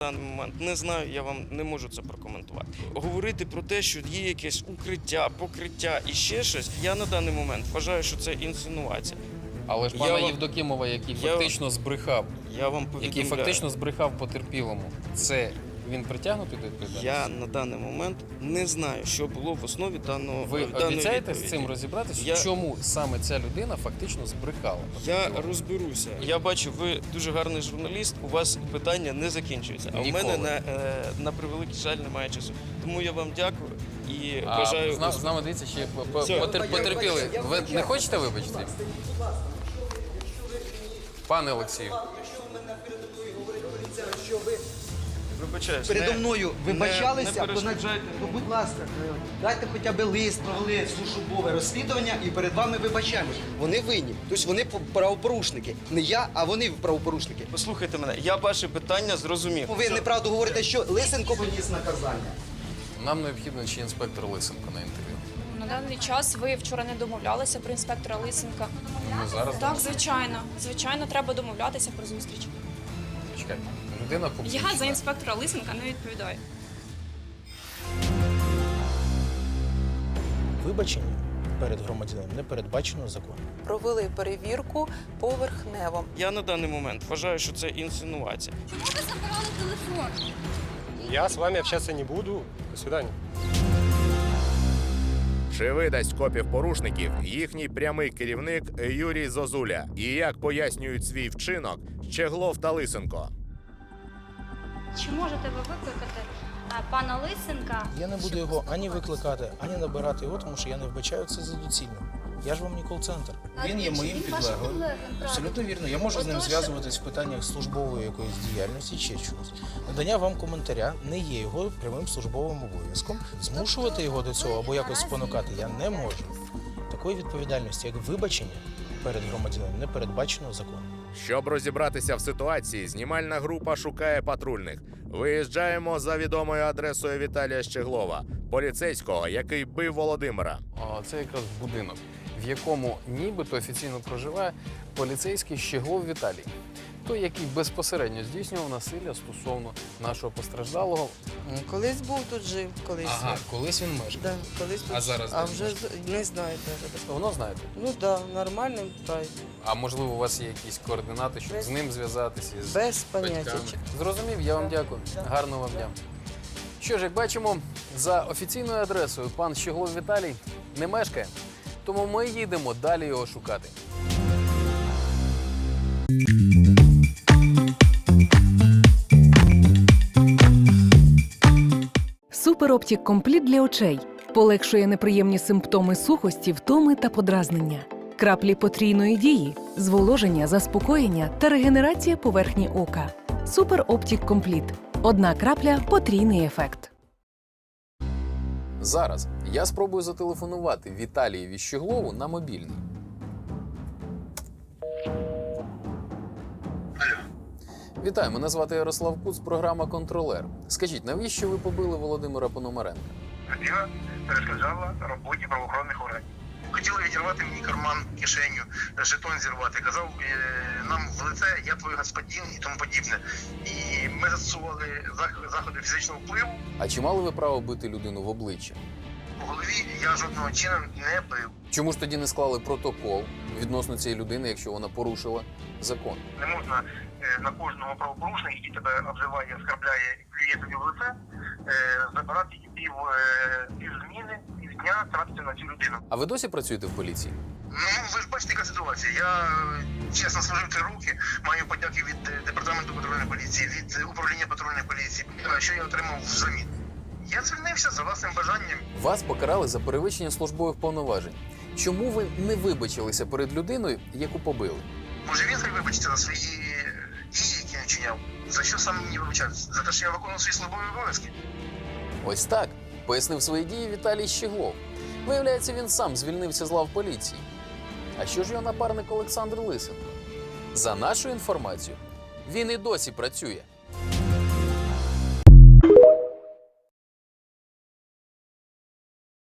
даний момент не знаю, я вам не можу це прокоментувати. Говорити про те, що є якесь укриття, покриття і ще щось, я на даний момент вважаю, що це інсинуація. Але ж Я пана вам- Євдокімова, який я- фактично збрехав, Я вам повідомляю. який фактично збрехав потерпілому, це він притягнутий до відповідальності? Я на даний момент не знаю, що було в основі даного Ви даної обіцяєте з цим розібратися? Я- Чому саме ця людина фактично збрехала? Я розберуся. Я бачу, ви дуже гарний журналіст. У вас питання не закінчуються. А в Ніколи. мене на, е, на превеликий жаль немає часу. Тому я вам дякую і А бажаю. з, на- з нами дивіться ще по- по- Все. потер- потерпіли. Ви не хочете вибачити? Пане Олексію, Вибачаюсь, передо не- мною вибачалися, не то, перешкоджайте. то будь ласка, е, дайте хоча б лист, провели службове розслідування і перед вами вибачаємось. Вони винні. Тобто вони правопорушники. Не я, а вони правопорушники. Послухайте мене, я ваше питання зрозумів. Ви неправду говорите, що Лисенко поніс наказання. нам необхідно ще інспектор Лисенко на інтерв'ю. На даний час ви вчора не домовлялися про інспектора Лисенка. Ми зараз Так, звичайно. Звичайно, треба домовлятися про зустріч. Чекайте. Людина публічна. Я за інспектора Лисенка не відповідаю. Вибачення перед громадянином не передбачено законом. провели перевірку поверхнево. Я на даний момент вважаю, що це інсинуація. Чому ви забрали телефон? Я с вами общаться не буду. До свидания. Чи видасть копів порушників їхній прямий керівник Юрій Зозуля? І як пояснюють свій вчинок Щеглов та Лисенко? Чи можете ви викликати е, пана Лисенка? Я не буду його ані викликати, ані набирати його, тому що я не вбачаю це за доцільним. Я ж вам не кол-центр. Він є моїм підлеглим. Абсолютно вірно. Я можу з ним зв'язуватись в питаннях службової якоїсь діяльності чи чогось. Надання вам коментаря не є його прямим службовим обов'язком. Змушувати його до цього або якось спонукати я не можу. Такої відповідальності, як вибачення перед громадянином, не передбачено законом. Щоб розібратися в ситуації, знімальна група шукає патрульних. Виїжджаємо за відомою адресою Віталія Щеглова, поліцейського, який бив Володимира. А, Це якраз будинок, в якому нібито офіційно проживає поліцейський Щеглов Віталій. Той, який безпосередньо здійснював насилля стосовно нашого постраждалого. Колись був тут жив, колись. Ага, колись він мешкав. Да, колись тут А зараз а де вже з- не знаю навіть. Воно знаєте. Ну так, да, нормальний прайд. А можливо, у вас є якісь координати, щоб Без- з ним зв'язатися? з Без поняття. батьками? Зрозумів, я вам дякую. Гарного вам дня. Що ж, як бачимо, за офіційною адресою пан Щеглов Віталій не мешкає, тому ми їдемо далі його шукати. Супер Оптік Компліт для очей полегшує неприємні симптоми сухості, втоми та подразнення. Краплі потрійної дії, зволоження, заспокоєння та регенерація поверхні ока. Супер Оптік Компліт. Одна крапля потрійний ефект. Зараз я спробую зателефонувати Віталії Віщеглову на мобільний. Вітаю, мене звати Ярослав Куц, програма Контролер. Скажіть, навіщо ви побили Володимира Пономаренка? Я перешкоджала роботі правоохоронних органів. Хотіли відірвати мені карман, кишеню, жетон зірвати. Казав е, нам в лице, я твій господин і тому подібне. І ми застосували зах- заходи фізичного впливу. А чи мали ви право бити людину в обличчя? По голові я жодного чину не бив. Чому ж тоді не склали протокол відносно цієї людини, якщо вона порушила закон? Не можна е, на кожного правопорушника, який тебе обзиває, оскарбляє, плює тобі в лице, е, забирати пів, е, пів зміни, півдня тратити на цю людину. А ви досі працюєте в поліції? Ну, ви ж бачите, яка ситуація. Я е, чесно служив три роки, маю подяки від е, департаменту патрульної поліції, від е, управління патрульної поліції. Що я отримав взамін? Я звільнився за власним бажанням. Вас покарали за перевищення службових повноважень. Чому ви не вибачилися перед людиною, яку побили? Може він хай вибачиться за свої е, дії, які я вчиняв. За що саме мені вибачатися? За те, що я виконував свої службові обов'язки. Ось так пояснив свої дії Віталій Щеглов. Виявляється, він сам звільнився з лав поліції. А що ж його напарник Олександр Лисенко? За нашою інформацією, він і досі працює